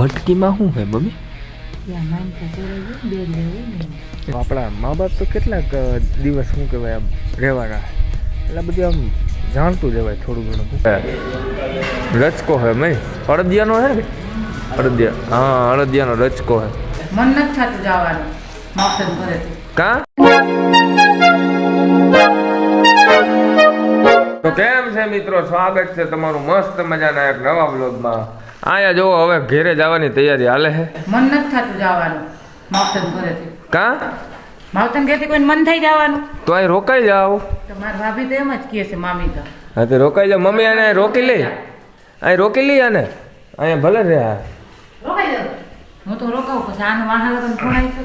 મટકીમાં શું હે મમ્મી? આપણા મા બાપ તો કેટલાક દિવસ શું કહેવાય આમ રહેવાના એટલે બધું આમ જાણતું જવાય થોડું ઘણું. રચકો હે મેં અડદિયાનો હે? અડદિયા હા અડદિયાનો રચકો હે. મન નથી થતું જવાનું. કા? તો કેમ છે મિત્રો? સ્વાગત છે તમારું મસ્ત મજાના એક નવા બ્લોગમાં આયા જો હવે ઘેરે જવાની તૈયારી હાલે હે? મન નથી થતું જવાનું. માવતર ઘરેથી. કા? માવતર ઘરેથી કોઈ મન થઈ જવાનું? તો અહીં રોકાઈ જાવ તો મારી ભાભી તો એમ જ કહે છે મામી તો. હા તે રોકાઈ જાવ મમ્મી આને રોકી લઈ અહીં રોકી લઈ આને. અહીંયા ભલે રે આ. રોકાઈ જાવ હું તો રોકાવું પછી આનું વાહન લગન ભણાઈ શકો.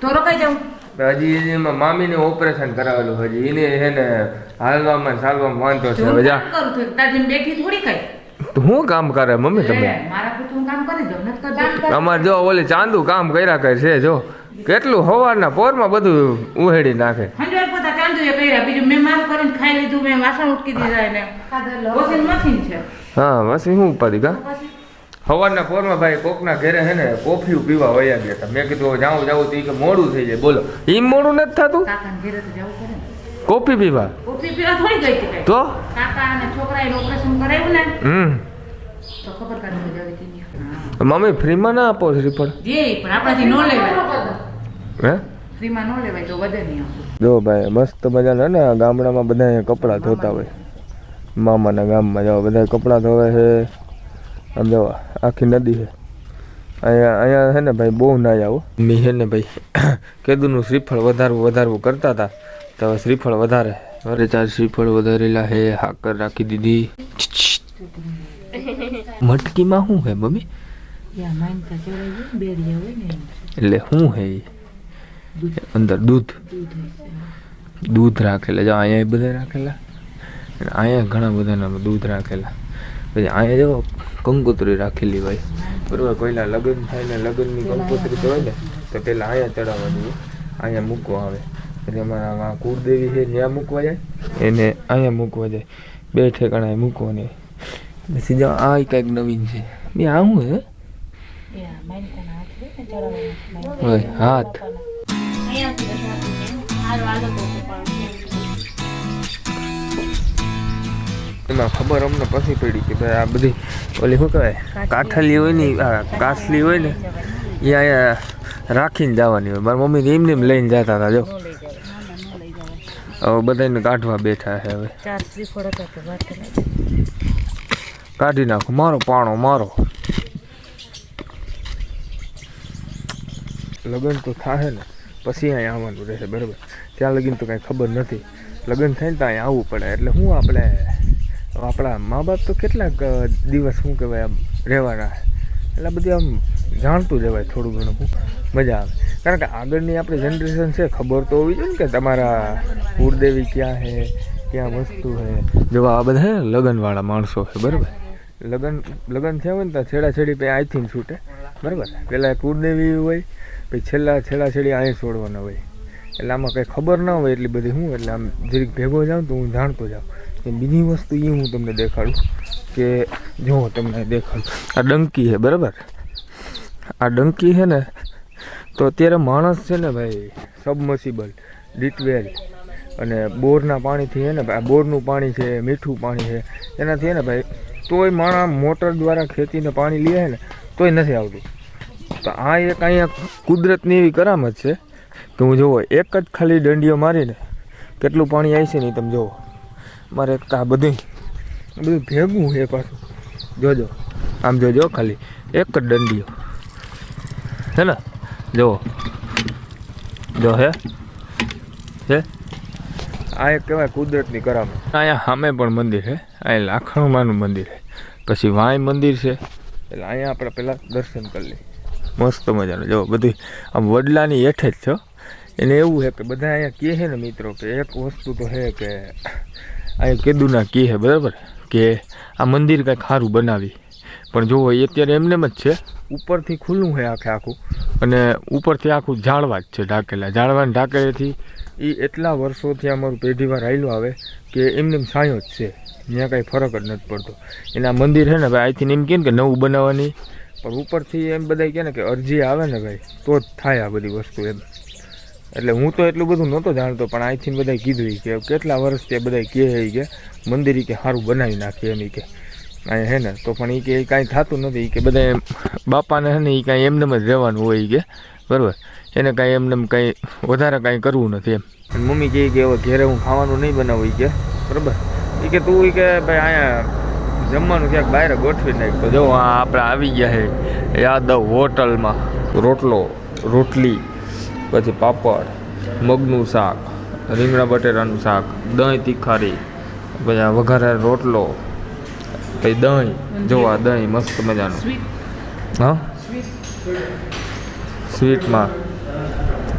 તો રોકાઈ જાઉં. હજી એમાં મામીને ઓપરેશન કરાવેલું હજી એને હે ને હાલવામાં ચાલવામાં વાંધો છે. હવે જા. બેઠી થોડી કઈ? તો હું કામ કરે મમ્મી તમે? અમારે જો ઓલી ચાંદુ કામ કર્યા કરે છે જો. કેટલું સવારના પોરમાં બધું ઉહેડી નાખે. હંડ્રેડ પોતા ચાંદુ એ કર્યા બીજું મેં મારું કરીને ખાઈ લીધું મેં વાસણ ઉટકી દીધા એને. વોશિંગ મશીન છે. હા બસ હું ઉપાધિ કા? સવારના પોરમાં ભાઈ કોકના ઘરે હે ને કોફી પીવા વયા ગયા હતા. મેં કીધું જાઉં જાઉં તો કે મોડું થઈ જાય. બોલો એ મોડું નથી થતું? કાકાને ઘરે તો જવું પડે ને. કોફી પીવા? કોફી પીવા થોડી ગઈ હતી તો? કાકા અને છોકરાએ ઓપરેશન કરાવ્યું ને. હમ. તો ખબર કાઢી જવી હતી મમ્મી ફ્રીમાં ના આપો શ્રીફળ? જે પણ આપણાથી નો લેવાય. હે? ફ્રીમાં નો લેવાય તો વધે નહીં જો ભાઈ મસ્ત મજાના ને ગામડામાં બધા કપડાં ધોતા હોય. મામાના ગામમાં જાઓ બધા કપડાં ધોવે છે. જો આખી નદી છે. અહીંયા અહીંયા છે ને ભાઈ બહુ ના આવો મી છે ને ભાઈ કેદુનું શ્રીફળ વધારવું વધારવું કરતા હતા. તો શ્રીફળ વધારે. અરે ચાર શ્રીફળ વધારેલા હે હાકર રાખી દીધી. મટકીમાં શું હે મમ્મી. એટલે શું હે? અંદર દૂધ. દૂધ રાખેલા. જો અહીંયા બધા રાખેલા? અહીંયા ઘણા બધાના દૂધ રાખેલા. પછી અહીંયા જો કંકોત્રી રાખેલી હોય. બરોબર કોઈના લગ્ન થાય ને લગ્નની કંકોત્રી તો હોય ને તો પેલા અહીંયા ચડાવવાની હોય અહીંયા મૂકવા આવે. એટલે અમારા કુળદેવી છે ત્યાં મૂકવા જાય એને અહીંયા મૂકવા જાય. બે ઠેકાણાએ મૂકવાની. પછી જો આ કંઈક નવીન છે. બે આ શું હે યા હાથ. એમાં ખબર અમને પછી પડી કે ભાઈ આ બધી ઓલી શું કહેવાય કાઠલી હોય ને આ કાસલી હોય ને એ અહીંયા રાખીને જવાની હોય. મારા મમ્મી એમને એમ લઈને જતા હતા જો. હવે બધાને કાઢવા બેઠા છે હવે. કાઢી નાખો. મારો પાણો મારો. લગ્ન તો થાય ને. પછી અહીંયા આવવાનું રહેશે બરાબર. ત્યાં લગીન તો કાંઈ ખબર નથી. લગ્ન થાય ને તો અહીંયા આવવું પડે. એટલે હું આપણે આપણા મા બાપ તો કેટલાક દિવસ શું કહેવાય આમ રહેવાના એટલે બધું આમ જાણતું જવાય થોડું ઘણું. મજા આવે. કારણ કે આગળની આપણી જનરેશન છે ખબર તો હોવી જોઈએ ને કે તમારા કુળદેવી ક્યાં છે ક્યાં વસ્તુ છે. જેવા આ બધા લગ્નવાળા માણસો છે બરાબર? લગ્ન લગ્ન થયા હોય ને તો છેડા છેડી પછી અહીંથી છૂટે. બરાબર? પહેલાં કુળદેવી હોય પછી છેલ્લા છેડા છેડી અહીં છોડવાના હોય. એટલે આમાં કંઈ ખબર ના હોય એટલી બધી હું એટલે આમ જરીક ભેગો જાઉં તો હું જાણતો જાઉં. બીજી વસ્તુ એ હું તમને દેખાડું કે જો તમને દેખાડું. આ ડંકી છે, બરાબર? આ ડંકી છે ને, તો અત્યારે માણસ છે ને ભાઈ સબમર્સિબલ ડીટવેલ અને બોરના પાણીથી છે ને, આ બોરનું પાણી છે, મીઠું પાણી છે, એનાથી છે ને ભાઈ, તોય માણસ મોટર દ્વારા ખેતીને પાણી લે ને, તોય નથી આવતું. તો આ એક અહીંયા કુદરતની એવી કરામત છે કે હું જોવો, એક જ ખાલી દંડીઓ મારીને કેટલું પાણી આવી છે ને તમે જોવો. મારે આ બધું બધું ભેગું છે પાછું. જોજો આમ જોજો ખાલી. એક જ દંડીઓ હે ને? જોવો જો હે? હે? આ એક કહેવાય કુદરતની કરામત. અહીંયા સામે પણ મંદિર છે. અહીંયા લાખણમાનું મંદિર છે. પછી વાંય મંદિર છે. એટલે અહીંયા આપણે પહેલાં દર્શન કરી લઈએ. મસ્ત મજાનું. જો બધી આમ વડલાની હેઠે જ છો એને એવું છે કે બધા અહીંયા કહે છે ને મિત્રો કે એક વસ્તુ તો છે કે અહીંયા કેદુના કહે હે, બરાબર? કે આ મંદિર કાંઈક સારું બનાવી. પણ જુઓ એ અત્યારે એમને જ છે. ઉપરથી ખુલ્લું છે આખે આખું. અને ઉપરથી આખું ઝાડવા જ છે ઢાંકેલા. ઝાડવાને ઢાંકેલેથી એ એટલા વર્ષોથી અમારું પેઢીવાર આવેલું આવે કે એમને એમ છાંયો જ છે. ત્યાં કાંઈ ફરક જ નથી પડતો. એના મંદિર છે ને ભાઈ અહીંથી એમ કહે ને કે નવું બનાવવાની? પણ ઉપરથી એમ બધા કહે ને કે અરજી આવે ને ભાઈ, તો જ થાય આ બધી વસ્તુ એમ. એટલે હું તો એટલું બધું નહોતો જાણતો, પણ અહીંથી બધાએ કીધું કે કેટલા વર્ષ તે બધાએ કહે કે, મંદિર કે સારું બનાવી નાખીએ એમ કે. અહીંયા હે ને, તો પણ એ કે કાંઈ થતું નથી કે બધા બાપાને હે ને એ કાંઈ એમને જ રહેવાનું હોય કે, બરાબર? એને કાંઈ એમને એમ કાંઈ વધારે કાંઈ કરવું નથી એમ. મમ્મી કહે કે હવે ઘેરે હું ખાવાનું નહીં બનાવું કે, બરાબર? એ કે તું કે ભાઈ અહીંયા જમવાનું ક્યાંક બહાર ગોઠવી નાખ. તો જો આ આપણે આવી ગયા છે યાદવ હોટલમાં રોટલો, રોટલી પછી પાપડ મગનું શાક રીંગણા બટેટાનું શાક દહીં તીખારી પછી આ વઘારેલો રોટલો પછી દહીં જોવા દહીં મસ્ત મજાનું. હા? સ્વીટમાં.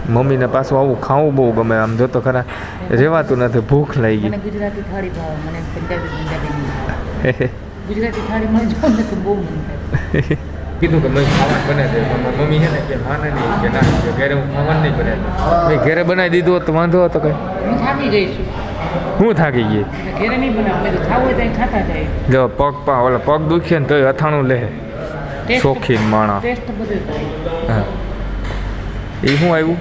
મમ્મીને પાછું આવું ખાવું બહુ ગમે આમ જોતો ખરા રહેવાતું નથી ભૂખ લઈ ગઈ. ગુજરાતી થાળી ભાવે મને પંજાબી ગુજરાતી થાળી મને બહુ કીધું કે મેં ખાવાનું બનાવી દે. મારી મમ્મી છે ને કે માને નહીં કે ના કે ઘરે હું ખાવાનું નહીં બનાવી મેં ઘરે બનાવી દીધું હોત તો વાંધો હતો કઈ. હું થાકી ગઈ છું. હું થાકી ગઈ. ઘરે નહીં બનાવું. ખાવું હોય તો ખાતા જાય. જો પગ પા ઓલા પગ દુખે ને તોય અથાણું લે. શોખીન માણા ટેસ્ટ બધું થાય. હા. એ શું આવ્યું?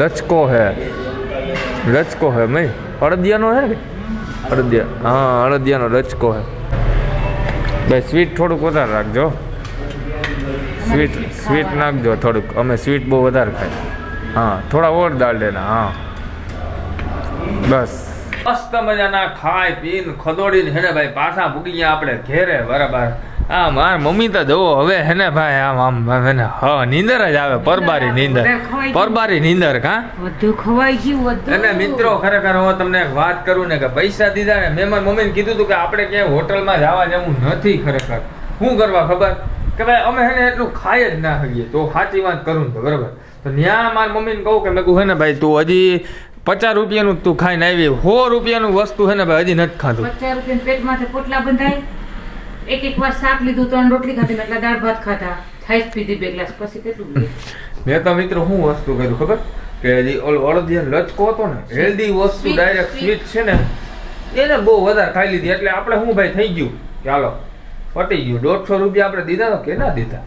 લચકો હે. લચકો હે મેં અડદિયાનો હે ને? અડદિયા હા અડદિયાનો લચકો હે. ભાઈ સ્વીટ થોડુંક વધારે રાખજો. સ્વીટ સ્વીટ નાખજો થોડુંક. અમે સ્વીટ બહુ વધારે ખાય હા, થોડા ઓર દાળ દેના હા. બસ. મસ્ત મજાના ખાઈ પીને ખદોડીને હેને ભાઈ, પાછા ભૂગી ગયા આપણે ઘેરે, બરાબર. આ માર મમ્મી તો જુઓ હવે હેને ભાઈ આમ આમ હેને હ નીંદર જ આવે પરબારી નીંદર. પરબારી નીંદર કા બધું ખવાઈ ગયું બધું. અને મિત્રો ખરેખર હું તમને એક વાત કરું ને કે પૈસા દીધા ને મેં મારી મમ્મીને કીધું હતું કે આપણે ક્યાંય હોટલમાં જવા જવું નથી ખરેખર. શું કરવા ખબર? કે ભાઈ અમે હેને એટલું ખાઈ જ ના હઈએ. તો સાચી વાત કરું ને તો બરાબર. તો ત્યાં મારી મમ્મીને કહું કે મેં કહું હે ને ભાઈ તું હજી પચાસ રૂપિયાનું તું ખાઈને આવી. સો રૂપિયાનું વસ્તુ હે ને ભાઈ હજી નથી ખાધું. પચાસ રૂપિયા પેટમાંથી પોટલા બંધાય. એક એક વાર શાક લીધું ત્રણ રોટલી ખાધી એટલે દાળ ભાત ખાધા. છાશ પીધી બે ગ્લાસ. પછી કેટલું મેં તો મિત્રો હું વસ્તુ કર્યું ખબર? કે જે ઓલો અડદિયા લચકો હતો ને હેલ્ધી વસ્તુ ડાયરેક્ટ સ્વીટ છે ને એને બહુ વધારે ખાઈ લીધી. એટલે આપણે શું ભાઈ થઈ ગયું? ચાલો પટી ગયું. દોઢસો રૂપિયા આપણે દીધા તો કે ના દીધા?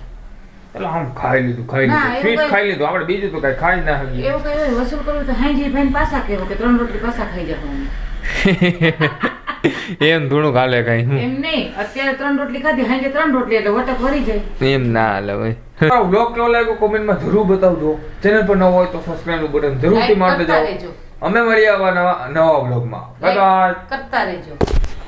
એટલે આમ ખાઈ લીધું ખાઈ લીધું. સ્વીટ ખાઈ લીધું. આપણે બીજું તો કઈ ખાઈ ના શકીએ. એવું કઈ વસૂલ કરવું તો હાંજી ભાઈ પાસા કેવું કે ત્રણ રોટલી પાસા ખાઈ જવાનું એમ થોડું ખાલે કઈ એમ નહીં અત્યારે ત્રણ રોટલી ખાધી હાંજે ત્રણ રોટલી એટલે વટક ભરી જાય. એમ ના હાલે ભાઈ. બ્લોગ કેવો લાગ્યો કોમેન્ટમાં જરૂર બતાવજો. ચેનલ પર નવો હોય તો સબસ્ક્રાઇબનું બટન જરૂરથી થી મારી કરતા દેજો અમે મળીએ આવા નવા નવા બ્લોગમાં બાય બાય કરતા રહેજો.